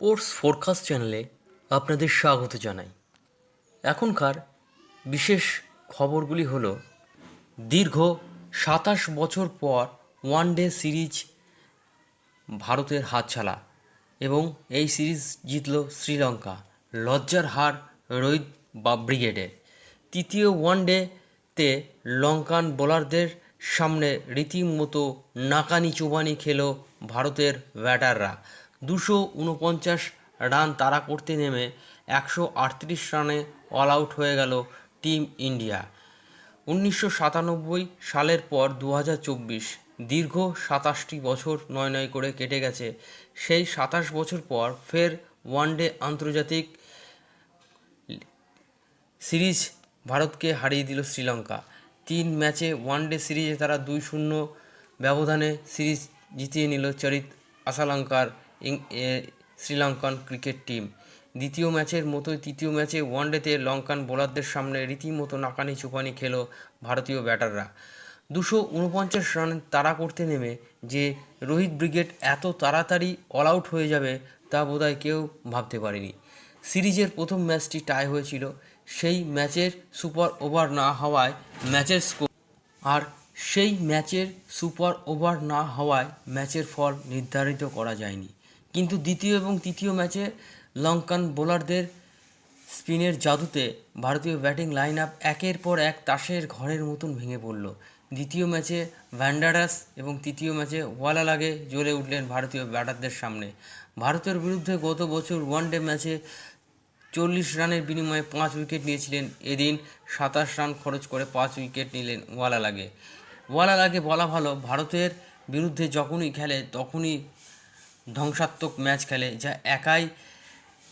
Sports forecast চ্যানেলে আপনাদের স্বাগত জানাই। এখনকার বিশেষ খবরগুলি হল, দীর্ঘ সাতাশ বছর পর ওয়ান ডে সিরিজ ভারতের হাতছাড়া এবং এই সিরিজ জিতল শ্রীলঙ্কা। লজ্জার হার রোহিত বা ব্রিগেডের তৃতীয় ওয়ান ডেতে লঙ্কান বোলারদের সামনে রীতিমতো নাকানি চুবানি খেল ভারতের ব্যাটাররা। দুশো উনপঞ্চাশ রান তাড়া করতে নেমে একশো আটত্রিশ রানে অল আউট হয়ে গেল টিম ইন্ডিয়া। উনিশশো সাতানব্বই সালের পর দু চব্বিশ দীর্ঘ সাতাশটি বছর নয় নয় করে কেটে গেছে। সেই সাতাশ বছর পর ফের ওয়ানডে আন্তর্জাতিক সিরিজ ভারতকে হারিয়ে দিল শ্রীলঙ্কা। তিন ম্যাচে ওয়ানডে সিরিজে তারা দুই শূন্য ব্যবধানে সিরিজ জিতিয়ে নিল চরিত আসালঙ্কার শ্রীলঙ্কান ক্রিকেট টিম। দ্বিতীয় ম্যাচের মতোই তৃতীয় ম্যাচে ওয়ানডেতে লঙ্কান বোলারদের সামনে রীতিমতো নাকানি চুপানি খেলো ভারতীয় ব্যাটাররা। দুশো উনপঞ্চাশ রান তাড়া করতে নেমে যে রোহিত ব্রিগেড এত তাড়াতাড়ি অল আউট হয়ে যাবে তা বোধহয় কেউ ভাবতে পারেনি। সিরিজের প্রথম ম্যাচটি টাই হয়েছিল। সেই ম্যাচের সুপার ওভার না হওয়ায় ম্যাচের স্কোর আর সেই ম্যাচের সুপার ওভার না হওয়ায় ম্যাচের ফল নির্ধারিত করা যায়নি। কিন্তু দ্বিতীয় এবং তৃতীয় ম্যাচে লঙ্কান বোলারদের স্পিনের জাদুতে ভারতীয় ব্যাটিং লাইন আপ একের পর এক তাসের ঘরের মতন ভেঙে পড়ল। দ্বিতীয় ম্যাচে ভ্যান্ডারাস এবং তৃতীয় ম্যাচে ওয়ালা লাগে জ্বলে উঠলেন ভারতীয় ব্যাটারদের সামনে। ভারতের বিরুদ্ধে গত বছর ওয়ানডে ম্যাচে চল্লিশ রানের বিনিময়ে পাঁচ উইকেট নিয়েছিলেন এদিন, সাতাশ রান খরচ করে পাঁচ উইকেট নিলেন ওয়ালা লাগে ওয়ালা লাগে বলা ভালো, ভারতের বিরুদ্ধে যখনই খেলে তখনই ধ্বংসাত্মক ম্যাচ খেলে যা একাই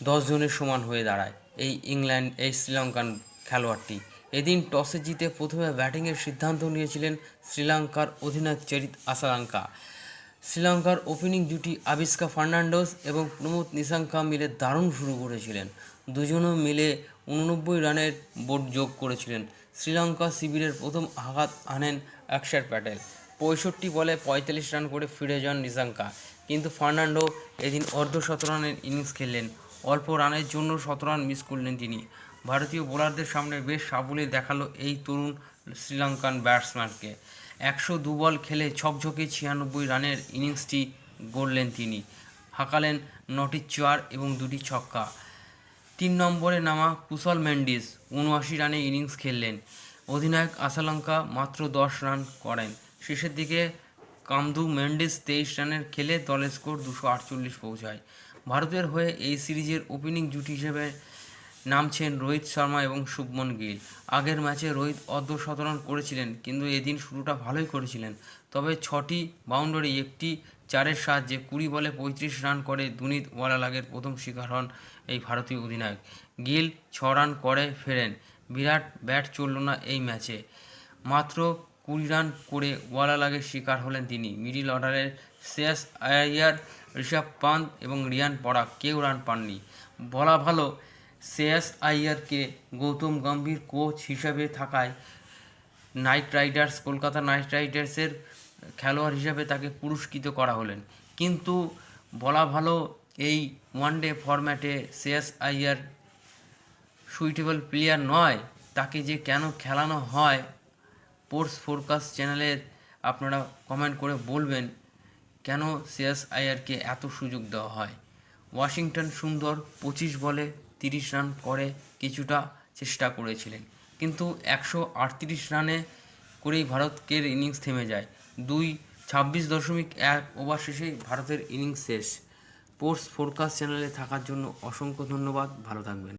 দশ জনের সমান হয়ে দাঁড়ায় এই ইংল্যান্ড, এই শ্রীলঙ্কান খেলোয়াড়টি। এদিন টসে জিতে প্রথমে ব্যাটিংয়ের সিদ্ধান্ত নিয়েছিলেন শ্রীলঙ্কার অধিনায়ক চরিত আসালাঙ্কা শ্রীলঙ্কার ওপেনিং জুটি আবিষ্কা ফার্নান্ডোস এবং প্রমোদ নিশাঙ্কা মিলে দারুণ শুরু করেছিলেন। দুজনও মিলে উননব্বই রানের বোর্ড যোগ করেছিলেন। শ্রীলঙ্কা শিবিরের প্রথম আঘাত আনেন অক্ষর প্যাটেল। পঁয়ষট্টি বলে পঁয়তাল্লিশ রান করে ফিরে যান নিশাঙ্কা কিন্তু ফার্নান্ডো এদিন অর্ধ শতরানের ইনিংস খেললেন। অল্প রানের জন্য শতরান মিস করলেন তিনি। ভারতীয় বোলারদের সামনে বেশ সাবলীল দেখাল এই তরুণ শ্রীলঙ্কান ব্যাটসম্যানকে। একশো দু বল খেলে ছকঝকে ছিয়ানব্বই রানের ইনিংসটি গড়লেন তিনি। হাঁকালেন নটি চার এবং দুটি ছক্কা। তিন নম্বরে নামা কুশল মেন্ডিস উনআশি রানে ইনিংস খেললেন। অধিনায়ক আসালঙ্কা মাত্র দশ রান করেন। শেষের দিকে কামদু মেন্ডিস তেইশ রানের খেলে দলের স্কোর দুশো আটচল্লিশ পৌঁছায়। ভারতের হয়ে এই সিরিজের ওপেনিং জুটি হিসেবে নামছেন রোহিত শর্মা এবং শুভমন গিল। আগের ম্যাচে রোহিত অর্ধ শতরান করেছিলেন, কিন্তু এদিন শুরুটা ভালোই করেছিলেন। তবে ছটি বাউন্ডারি, একটি চারের সাহায্যে কুড়ি বলে পঁয়ত্রিশ রান করে দুনিত ওয়ালালাগের প্রথম শিকার হন এই ভারতীয় অধিনায়ক। গিল ছ রান করে ফেরেন, বিরাট ব্যাট চলল না এই ম্যাচে। মাত্র কুড়ি রান করে ওয়ালালাগের শিকার হলেন তিনি। মিডিল অর্ডারের শেষ আয়ার ঋষভ পান্ত এবং রিয়ান পরাগ কেউ রান পাননি। বলা ভালো শ্রেয়াস আইয়ারকে গৌতম গম্ভীর কোচ হিসাবে থাকায় নাইট রাইডার্স, কলকাতা নাইট রাইডার্সের খেলোয়াড় হিসাবে তাকে পুরস্কৃত করা হলেন। কিন্তু বলা ভালো, এই ওয়ানডে ফরম্যাটে শ্রেয়াস আইয়ার সুইটেবল প্লেয়ার নয়, তাকে যে কেন খেলানো হয় স্পোর্টস ফোরকাস্ট চ্যানেলের আপনারা কমেন্ট করে বলবেন কেন আয়ারকে এত সুযোগ দেওয়া হয়। ওয়াশিংটন সুন্দর পঁচিশ বলে তিরিশ রান করে কিছুটা চেষ্টা করেছিলেন। কিন্তু একশো আটত্রিশ রানে করেই ভারতের ইনিংস থেমে যায়। দুই ছাব্বিশ দশমিক এক ওভার শেষেই ভারতের ইনিংস শেষ। স্পোর্টস ফোরকাস্ট চ্যানেলে থাকার জন্য অসংখ্য ধন্যবাদ। ভালো থাকবেন।